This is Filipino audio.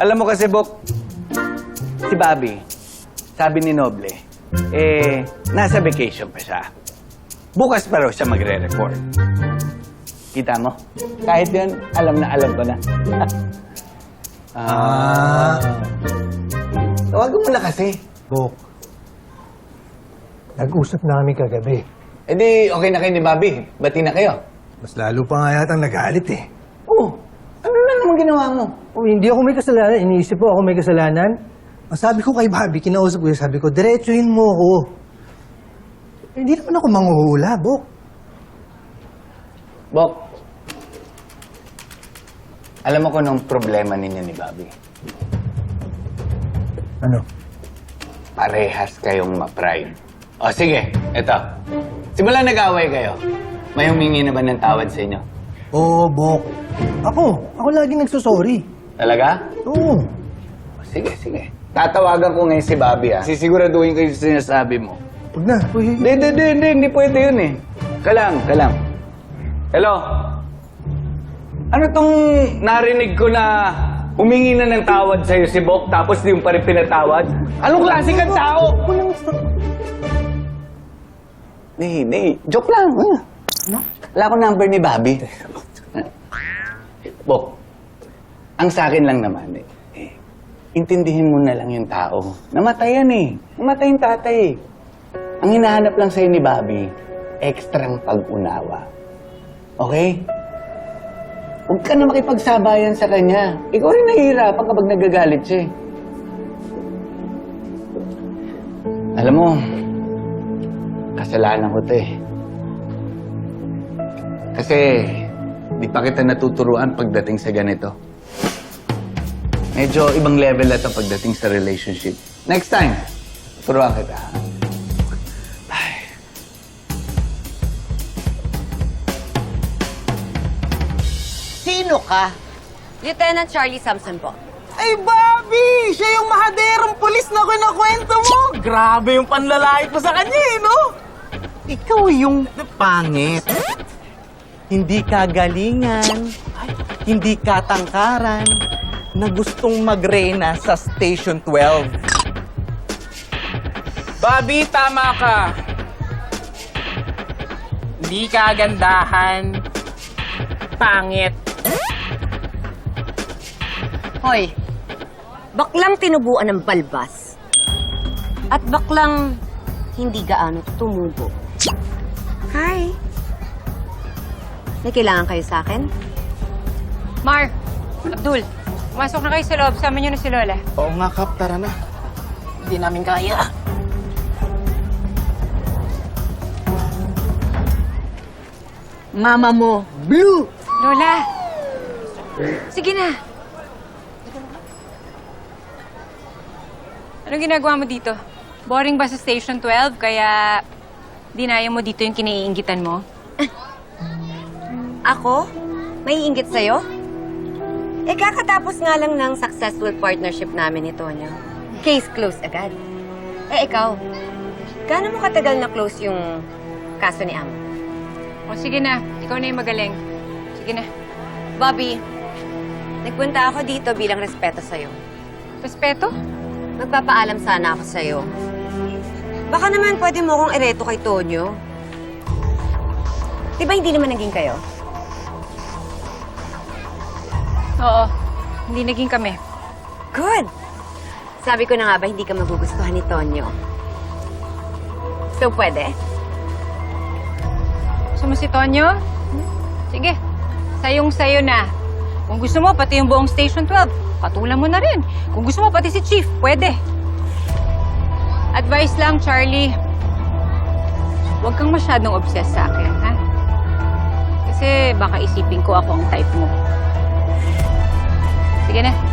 Alam mo kasi, Bok, si Bobby, sabi ni Noble, eh, nasa vacation pa siya. Bukas pa raw siya magre-report. Kita mo? Kahit yun, alam na alam ko na. Ah. Tawagan mo na kasi. Bok. Nag-usap na kami kagabi. Eh di, okay na kayo ni Bobby. Bati na kayo. Mas lalo pa nga yata nagalit eh. Oo. Ano na naman ginawa mo? Oh, hindi ako may kasalanan. Iniisip ko ako may kasalanan. Ang sabi ko kay Bobby, kinausap ko yun, sabi ko, diretsuhin mo ako. Eh, Hindi naman ako manghuhula, Bok. Bok, alam mo kung anong problema ninyo ni Bobby? Ano? Parehas kayong ma-pride. O sige, eto. Simula nag-away kayo, may humingi na ba ng tawad sa inyo? Oo, Bok. Ako, ako lagi nagsusorry. Talaga? Oo. Sige, sige. Tatawagan ko ngayon si Bobby, ah. Sisiguraduhin ko yung sinasabi mo. Huwag na. Uy, Hindi, hindi, hindi, hindi, hindi pwede yun eh. Kalang, kalang. Hello? Ano tong narinig ko na humingi na ng tawad sa'yo si Bok tapos di mo pa rin pinatawad? Anong klase kang tao? Hindi, hindi. Joke lang. Ano? Wala ko number ni Bobby. Bok, ang sa akin lang naman eh, eh, intindihin mo na lang yung tao. Namatay yan eh. Namatay yung tatay eh. Ang hinahanap lang sa'yo ni Bobby, ekstrang pag-unawa. Okay? Huwag ka na makipagsabayan sa kanya. Ikaw rin nahihirapan kapag nagagalit siya eh. Alam mo, kasalanan ko to eh. Kasi, di pa kita natuturuan pagdating sa ganito. Medyo ibang level na to pagdating sa relationship. Next time, turuan kita. ha? Sino ka? Lieutenant Charlie Samson po. Ay, Bobby! Siya yung mahaderong pulis na kinakwento mo! Grabe yung panlalait mo sa kanya eh, no? Ikaw yung pangit. Hindi kagalingan, hindi katangkaran, na gustong magrena sa Station 12. Bobby, tama ka. Hindi ka gandahan. Pangit. Hoy, baklang tinubuan ng balbas. At baklang hindi gaano tumubo. Hi. May kailangan kayo sa akin? Mar, Abdul, pumasok na kayo sa loob. Sama niyo na si Lola. Oo nga, Kap, tara na. Hindi namin kaya. Mama mo, Blue! Lola! Sige na. Anong ginagawa mo dito? Boring ba sa Station 12? Kaya dinaya mo dito yung kinaiingitan mo? Ako? May inggit sa'yo? Eh, kakatapos nga lang ng successful partnership namin ni Tonyo. Case closed agad. Eh, ikaw, gaano mo katagal na close yung kaso ni Amo? O sige na, ikaw na yung magaling. Sige na. Bobby, nagpunta ako dito bilang respeto sa'yo. Respeto? Magpapaalam sana ako sa'yo. Baka naman pwede mo akong ereto kay Tonyo. Di ba hindi naman naging kayo? Oo. Hindi naging kami. Good! Sabi ko na nga ba, hindi ka magugustuhan ni Tonyo. So, pwede? Gusto mo si Tonyo? Sige. Sayong sayo na. Kung gusto mo, pati yung buong Station 12, patulan mo na rin. Kung gusto mo, pati si Chief, pwede. Advice lang, Charlie. Huwag kang masyadong obsessed sa akin, ha? Kasi baka isipin ko ako ang type mo. Sige na.